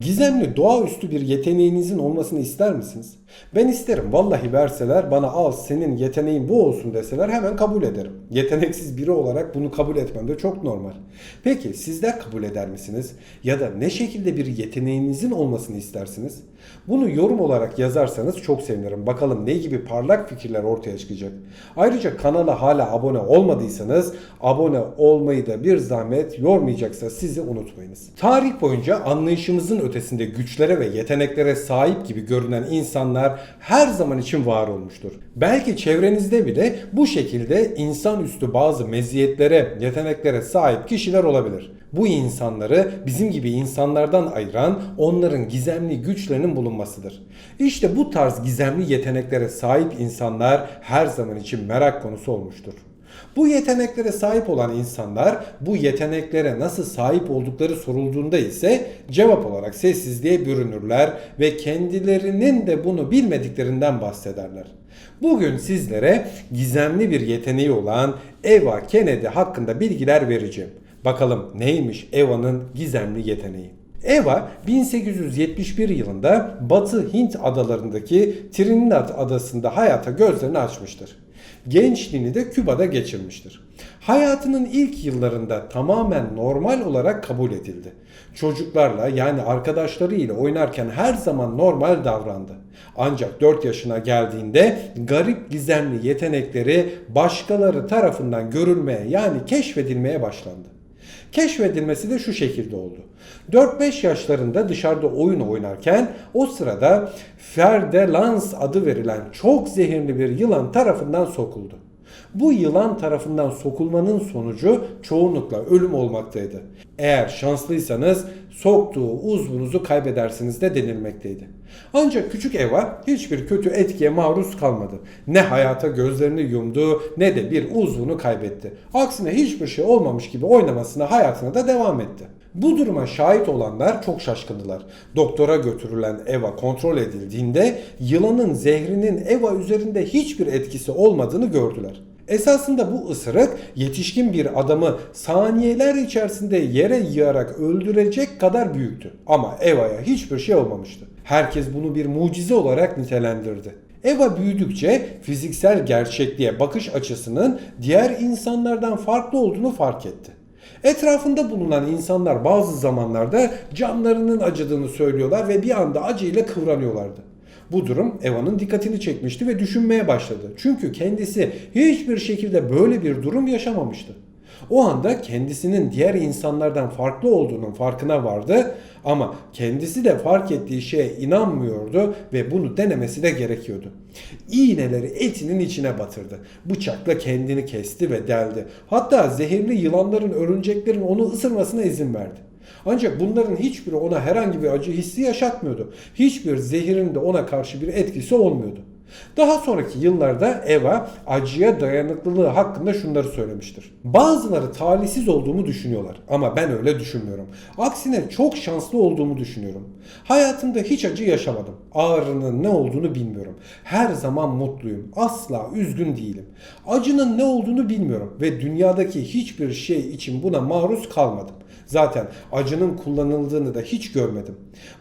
Gizemli doğaüstü bir yeteneğinizin olmasını ister misiniz? Ben isterim. Vallahi verseler bana al senin yeteneğin bu olsun deseler hemen kabul ederim. Yeteneksiz biri olarak bunu kabul etmem de çok normal. Peki sizler kabul eder misiniz? Ya da ne şekilde bir yeteneğinizin olmasını istersiniz? Bunu yorum olarak yazarsanız çok sevinirim. Bakalım ne gibi parlak fikirler ortaya çıkacak. Ayrıca kanala hala abone olmadıysanız abone olmayı da bir zahmet yormayacaksa sizi unutmayınız. Tarih boyunca anlayışımızın ötesinde güçlere ve yeteneklere sahip gibi görünen insanlar her zaman için var olmuştur. Belki çevrenizde bile bu şekilde insanüstü bazı meziyetlere, yeteneklere sahip kişiler olabilir. Bu insanları bizim gibi insanlardan ayıran onların gizemli güçlerinin bulunmasıdır. İşte bu tarz gizemli yeteneklere sahip insanlar her zaman için merak konusu olmuştur. Bu yeteneklere sahip olan insanlar bu yeteneklere nasıl sahip oldukları sorulduğunda ise cevap olarak sessizliğe bürünürler ve kendilerinin de bunu bilmediklerinden bahsederler. Bugün sizlere gizemli bir yeteneği olan Eva Kennedy hakkında bilgiler vereceğim. Bakalım neymiş Eva'nın gizemli yeteneği? Eva 1871 yılında Batı Hint adalarındaki Trinidad adasında hayata gözlerini açmıştır. Gençliğini de Küba'da geçirmiştir. Hayatının ilk yıllarında tamamen normal olarak kabul edildi. Çocuklarla yani arkadaşlarıyla oynarken her zaman normal davrandı. Ancak 4 yaşına geldiğinde garip gizemli yetenekleri başkaları tarafından görülmeye yani keşfedilmeye başlandı. Keşfedilmesi de şu şekilde oldu. 4-5 yaşlarında dışarıda oyun oynarken o sırada Ferdelans adı verilen çok zehirli bir yılan tarafından sokuldu. Bu yılan tarafından sokulmanın sonucu çoğunlukla ölüm olmaktaydı. Eğer şanslıysanız soktuğu uzvunuzu kaybedersiniz de denilmekteydi. Ancak küçük Eva hiçbir kötü etkiye maruz kalmadı. Ne hayata gözlerini yumdu ne de bir uzvunu kaybetti. Aksine hiçbir şey olmamış gibi oynamasına hayatına da devam etti. Bu duruma şahit olanlar çok şaşkındılar. Doktora götürülen Eva kontrol edildiğinde yılanın zehrinin Eva üzerinde hiçbir etkisi olmadığını gördüler. Esasında bu ısırık yetişkin bir adamı saniyeler içerisinde yere yığarak öldürecek kadar büyüktü. Ama Eva'ya hiçbir şey olmamıştı. Herkes bunu bir mucize olarak nitelendirdi. Eva büyüdükçe fiziksel gerçekliğe bakış açısının diğer insanlardan farklı olduğunu fark etti. Etrafında bulunan insanlar bazı zamanlarda canlarının acıdığını söylüyorlar ve bir anda acıyla kıvranıyorlardı. Bu durum Eva'nın dikkatini çekmişti ve düşünmeye başladı. Çünkü kendisi hiçbir şekilde böyle bir durum yaşamamıştı. O anda kendisinin diğer insanlardan farklı olduğunun farkına vardı ama kendisi de fark ettiği şeye inanmıyordu ve bunu denemesi de gerekiyordu. İğneleri etinin içine batırdı. Bıçakla kendini kesti ve deldi. Hatta zehirli yılanların, örümceklerin onu ısırmasına izin verdi. Ancak bunların hiçbiri ona herhangi bir acı hissi yaşatmıyordu. Hiçbir zehirin de ona karşı bir etkisi olmuyordu. Daha sonraki yıllarda Eva acıya dayanıklılığı hakkında şunları söylemiştir. Bazıları talihsiz olduğumu düşünüyorlar ama ben öyle düşünmüyorum. Aksine çok şanslı olduğumu düşünüyorum. Hayatımda hiç acı yaşamadım. Ağrının ne olduğunu bilmiyorum. Her zaman mutluyum. Asla üzgün değilim. Acının ne olduğunu bilmiyorum ve dünyadaki hiçbir şey için buna maruz kalmadım. Zaten acının kullanıldığını da hiç görmedim.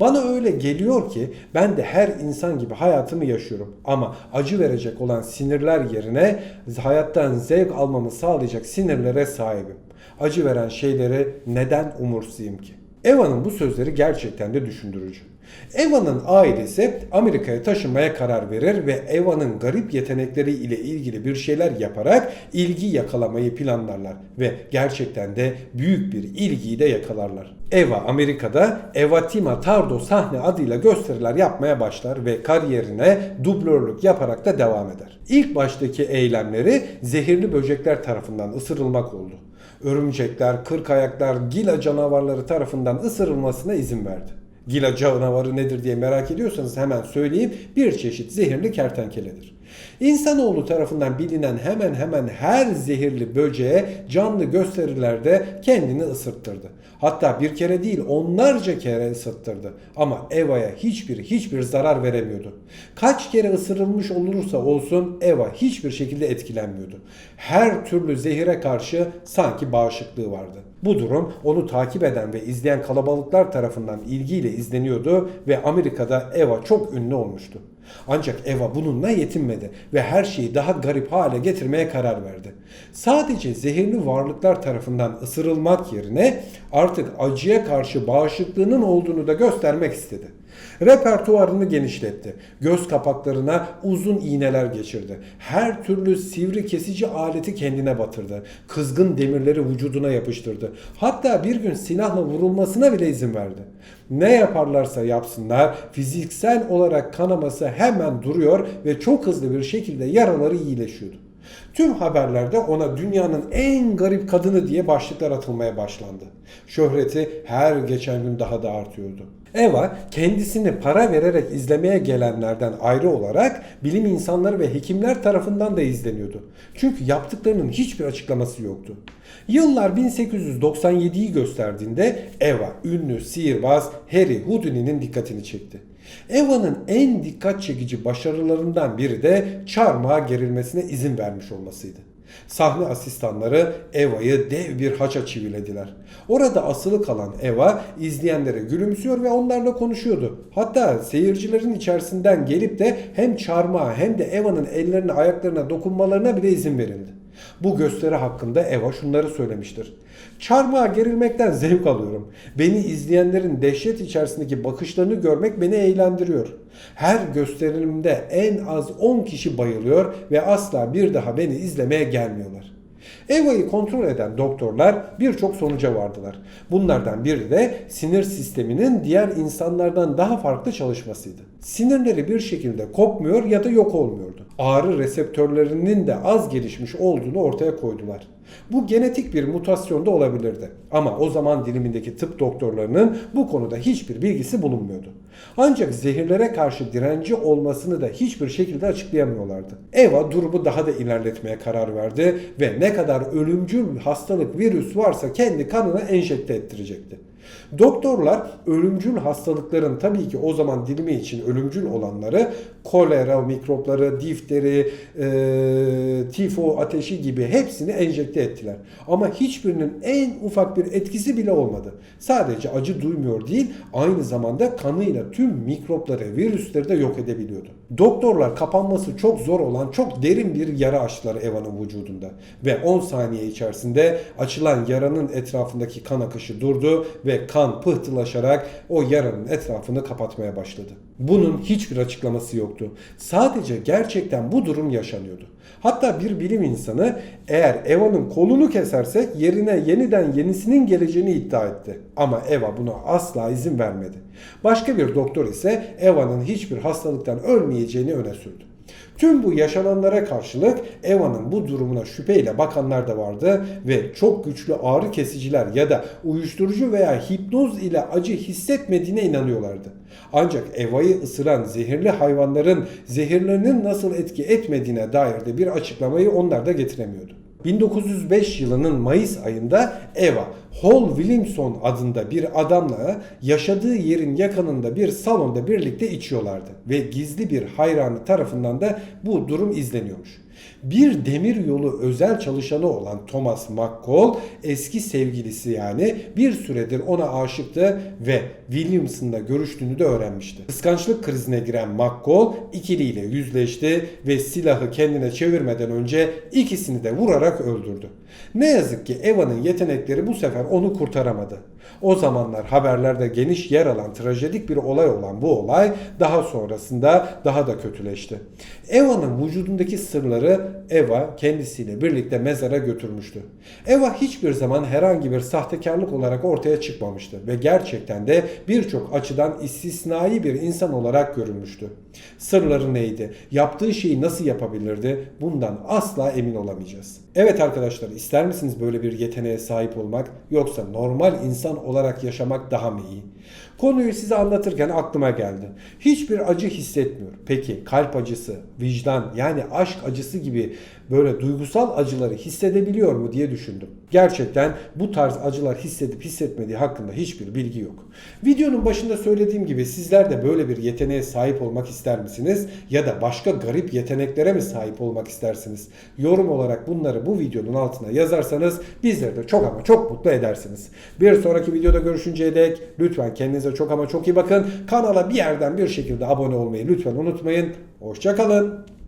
Bana öyle geliyor ki ben de her insan gibi hayatımı yaşıyorum. Ama acı verecek olan sinirler yerine hayattan zevk almamı sağlayacak sinirlere sahibim. Acı veren şeyleri neden umursayayım ki? Eva'nın bu sözleri gerçekten de düşündürücü. Eva'nın ailesi Amerika'ya taşınmaya karar verir ve Eva'nın garip yetenekleri ile ilgili bir şeyler yaparak ilgi yakalamayı planlarlar ve gerçekten de büyük bir ilgiyi de yakalarlar. Eva Amerika'da Eva Tima Tardo sahne adıyla gösteriler yapmaya başlar ve kariyerine dublörlük yaparak da devam eder. İlk baştaki eylemleri zehirli böcekler tarafından ısırılmak oldu. Örümcekler, kırk ayaklar, gila canavarları tarafından ısırılmasına izin verdi. Gila canavarı nedir diye merak ediyorsanız hemen söyleyeyim. Bir çeşit zehirli kertenkeledir. İnsanoğlu tarafından bilinen hemen hemen her zehirli böceğe canlı gösterilerde kendini ısırttırdı. Hatta bir kere değil onlarca kere ısırttırdı. Ama Eva'ya hiçbir hiçbir zarar veremiyordu. Kaç kere ısırılmış olursa olsun Eva hiçbir şekilde etkilenmiyordu. Her türlü zehire karşı sanki bağışıklığı vardı. Bu durum onu takip eden ve izleyen kalabalıklar tarafından ilgiyle izleniyordu ve Amerika'da Eva çok ünlü olmuştu. Ancak Eva bununla yetinmedi ve her şeyi daha garip hale getirmeye karar verdi. Sadece zehirli varlıklar tarafından ısırılmak yerine artık acıya karşı bağışıklığının olduğunu da göstermek istedi. Repertuarını genişletti. Göz kapaklarına uzun iğneler geçirdi. Her türlü sivri kesici aleti kendine batırdı. Kızgın demirleri vücuduna yapıştırdı. Hatta bir gün silahla vurulmasına bile izin verdi. Ne yaparlarsa yapsınlar fiziksel olarak kanaması hemen duruyor ve çok hızlı bir şekilde yaraları iyileşiyordu. Tüm haberlerde ona dünyanın en garip kadını diye başlıklar atılmaya başlandı. Şöhreti her geçen gün daha da artıyordu. Eva kendisini para vererek izlemeye gelenlerden ayrı olarak bilim insanları ve hekimler tarafından da izleniyordu. Çünkü yaptıklarının hiçbir açıklaması yoktu. Yıllar 1897'yi gösterdiğinde Eva ünlü sihirbaz Harry Houdini'nin dikkatini çekti. Eva'nın en dikkat çekici başarılarından biri de çarmıha gerilmesine izin vermiş olmasıydı. Sahne asistanları Eva'yı dev bir haça çivilediler. Orada asılı kalan Eva izleyenlere gülümsüyor ve onlarla konuşuyordu. Hatta seyircilerin içerisinden gelip de hem çarmıha hem de Eva'nın ellerine ayaklarına dokunmalarına bile izin verildi. Bu gösteri hakkında Eva şunları söylemiştir. Çarmıha gerilmekten zevk alıyorum. Beni izleyenlerin dehşet içerisindeki bakışlarını görmek beni eğlendiriyor. Her gösterimde en az 10 kişi bayılıyor ve asla bir daha beni izlemeye gelmiyorlar. Eva'yı kontrol eden doktorlar birçok sonuca vardılar. Bunlardan biri de sinir sisteminin diğer insanlardan daha farklı çalışmasıydı. Sinirleri bir şekilde kopmuyor ya da yok olmuyordu. Ağrı reseptörlerinin de az gelişmiş olduğunu ortaya koydular. Bu genetik bir mutasyon da olabilirdi. Ama o zaman dilimindeki tıp doktorlarının bu konuda hiçbir bilgisi bulunmuyordu. Ancak zehirlere karşı direnci olmasını da hiçbir şekilde açıklayamıyorlardı. Eva durumu daha da ilerletmeye karar verdi ve ne kadar ölümcül hastalık virüs varsa kendi kanına enjekte ettirecekti. Doktorlar ölümcül hastalıkların tabii ki o zaman dilimi için ölümcül olanları kolera mikropları, difteri, e, tifo ateşi gibi hepsini enjekte ettiler. Ama hiçbirinin en ufak bir etkisi bile olmadı. Sadece acı duymuyor değil, aynı zamanda kanıyla tüm mikropları, virüsleri de yok edebiliyordu. Doktorlar kapanması çok zor olan çok derin bir yara açtılar Eva'nın vücudunda. Ve 10 saniye içerisinde açılan yaranın etrafındaki kan akışı durdu ve kan pıhtılaşarak o yaranın etrafını kapatmaya başladı. Bunun hiçbir açıklaması yoktu. Sadece gerçekten bu durum yaşanıyordu. Hatta bir bilim insanı eğer Eva'nın kolunu kesersek yerine yeniden yenisinin geleceğini iddia etti. Ama Eva buna asla izin vermedi. Başka bir doktor ise Eva'nın hiçbir hastalıktan ölmeyeceğini öne sürdü. Tüm bu yaşananlara karşılık Eva'nın bu durumuna şüpheyle bakanlar da vardı ve çok güçlü ağrı kesiciler ya da uyuşturucu veya hipnoz ile acı hissetmediğine inanıyorlardı. Ancak Eva'yı ısıran zehirli hayvanların zehirlerinin nasıl etki etmediğine dair de bir açıklamayı onlar da getiremiyordu. 1905 yılının Mayıs ayında Eva, Hall Williamson adında bir adamla yaşadığı yerin yakınında bir salonda birlikte içiyorlardı ve gizli bir hayranı tarafından da bu durum izleniyormuş. Bir demir yolu özel çalışanı olan Thomas McCall eski sevgilisi yani bir süredir ona aşıktı ve Williamson'la görüştüğünü de öğrenmişti. Kıskançlık krizine giren McCall ikiliyle yüzleşti ve silahı kendine çevirmeden önce ikisini de vurarak öldürdü. Ne yazık ki Eva'nın yetenekleri bu sefer onu kurtaramadı. O zamanlar haberlerde geniş yer alan trajedik bir olay olan bu olay daha sonrasında daha da kötüleşti. Eva'nın vücudundaki sırları Eva kendisiyle birlikte mezara götürmüştü. Eva hiçbir zaman herhangi bir sahtekarlık olarak ortaya çıkmamıştı ve gerçekten de birçok açıdan istisnai bir insan olarak görülmüştü. Sırları neydi? Yaptığı şeyi nasıl yapabilirdi? Bundan asla emin olamayacağız. Evet arkadaşlar ister misiniz böyle bir yeteneğe sahip olmak yoksa normal insan olarak yaşamak daha mı iyi? Konuyu size anlatırken aklıma geldi. Hiçbir acı hissetmiyor. Peki kalp acısı, vicdan yani aşk acısı gibi böyle duygusal acıları hissedebiliyor mu diye düşündüm. Gerçekten bu tarz acılar hissedip hissetmediği hakkında hiçbir bilgi yok. Videonun başında söylediğim gibi sizler de böyle bir yeteneğe sahip olmak ister misiniz? Ya da başka garip yeteneklere mi sahip olmak istersiniz? Yorum olarak bunları bu videonun altına yazarsanız bizleri de çok ama çok mutlu edersiniz. Bir sonraki videoda görüşünceye dek lütfen kendinize çok ama çok iyi bakın. Kanala bir yerden bir şekilde abone olmayı lütfen unutmayın. Hoşçakalın.